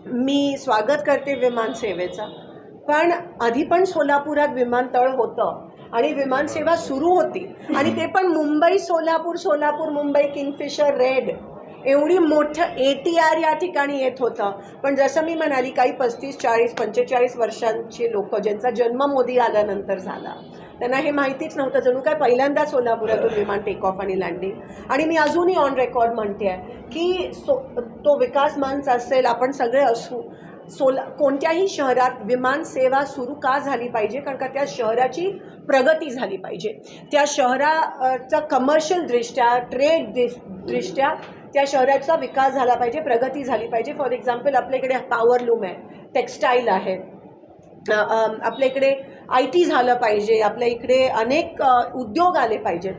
मी स्वागत करते विमानसेवेचं पण आधी पण सोलापुरात विमानतळ होतं आणि विमानसेवा सुरू होती. आणि ते पण मुंबई सोलापूर सोलापूर मुंबई किंगफिशर रेड एवढी मोठं ए टी आर या ठिकाणी येत होतं. पण जसं मी म्हणाली काही पस्तीस चाळीस पंचेचाळीस वर्षांची लोक ज्यांचा जन्म मोदी आल्यानंतर झाला. त्यांना हे माहितीच नव्हतं. जणू काय पहिल्यांदा सोलापुरातून विमान टेक ऑफ आणि लँडिंग आणि मी अजूनही ऑन रेकॉर्ड म्हणते आहे की सो तो विकास मंच असेल आपण सगळे असू. सोला कोणत्याही शहरात विमान सेवा सुरू का झाली पाहिजे? कारण का त्या शहराची प्रगती झाली पाहिजे. त्या शहराचा कमर्शियल दृष्ट्या ट्रेड दृष्ट्या त्या शहराचा विकास झाला पाहिजे प्रगती झाली पाहिजे. फॉर एक्झाम्पल आपल्या इकडे आहे टेक्स्टाईल आहे. आपल्या इकडे आय टी झालं पाहिजे आपल्या इकडे अनेक उद्योग आले पाहिजेत.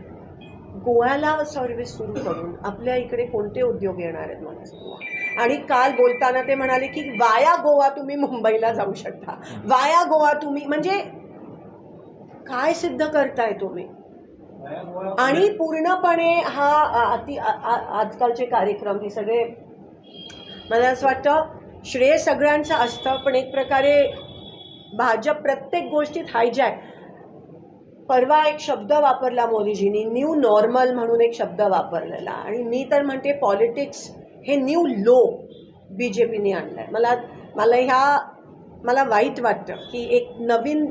गोव्याला सर्व्हिस सुरू करून आपल्या इकडे कोणते उद्योग येणार आहेत मला सांगा आणि काल बोलताना ते म्हणाले की वाया गोवा तुम्ही मुंबईला जाऊ शकता. वाया गोवा तुम्ही म्हणजे काय सिद्ध करताय तुम्ही? आणि पूर्णपणे हा अति आ- आजकालचे कार्यक्रम हे सगळे मला असं वाटतं श्रेय सगळ्यांचं असतं पण एक प्रकारे भाजप प्रत्येक गोष्टीत हायजॅक परवा एक शब्द वापरला मोदीजींनी न्यू नॉर्मल म्हणून एक शब्द वापरलेला. आणि मी तर म्हणते पॉलिटिक्स हे न्यू लो बी जे पीने आणलं आहे मला मला ह्या मला वाईट वाटतं की एक नवीन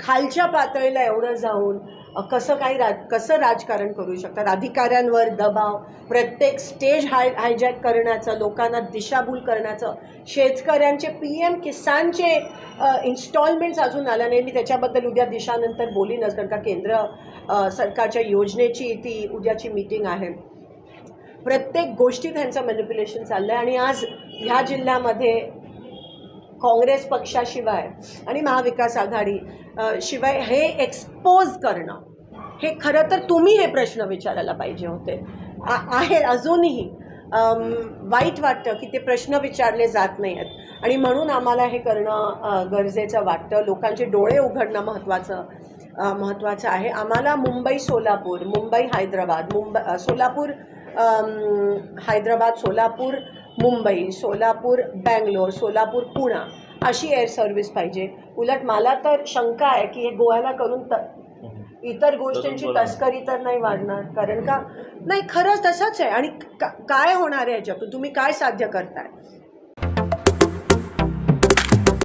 खालच्या पातळीला एवढं जाऊन कसं काही राज कसं राजकारण करू शकतात? अधिकाऱ्यांवर दबाव प्रत्येक स्टेज हाय हायजॅक करण्याचं लोकांना दिशाभूल करण्याचं शेतकऱ्यांचे पी एम किसानचे इन्स्टॉलमेंट्स अजून आल्या नाही मी त्याच्याबद्दल उद्या दिशानंतर बोलीनच कारण का केंद्र सरकारच्या योजनेची ती उद्याची मीटिंग आहे. प्रत्येक गोष्टीत त्यांचं मॅन्युप्युलेशन चाललं आहे आणि आज ह्या जिल्ह्यामध्ये काँग्रेस पक्षाशिवाय आणि महाविकास आघाडी शिवाय हे एक्सपोज करणं हे खरं तर तुम्ही हे प्रश्न विचारायला पाहिजे होते. आ- आहे अजूनही वाईट वाटतं की ते प्रश्न विचारले जात नाही आहेत आणि म्हणून आम्हाला हे करणं गरजेचं वाटतं. लोकांचे डोळे उघडणं महत्त्वाचं महत्त्वाचं आहे. आम्हाला मुंबई सोलापूर मुंबई हैदराबाद मुंबई सोलापूर हैदराबाद सोलापूर मुंबई सोलापूर बँगलोर सोलापूर पुणा अशी एअर सर्व्हिस पाहिजे. उलट मला तर शंका आहे की हे गोव्याला करून त इतर गोष्टींची. तस्करी तर नाही वाढणार. कारण का? नाही खरंच तसंच आहे. आणि का- काय होणार आहे याच्यातून? तुम्ही काय साध्य करताय?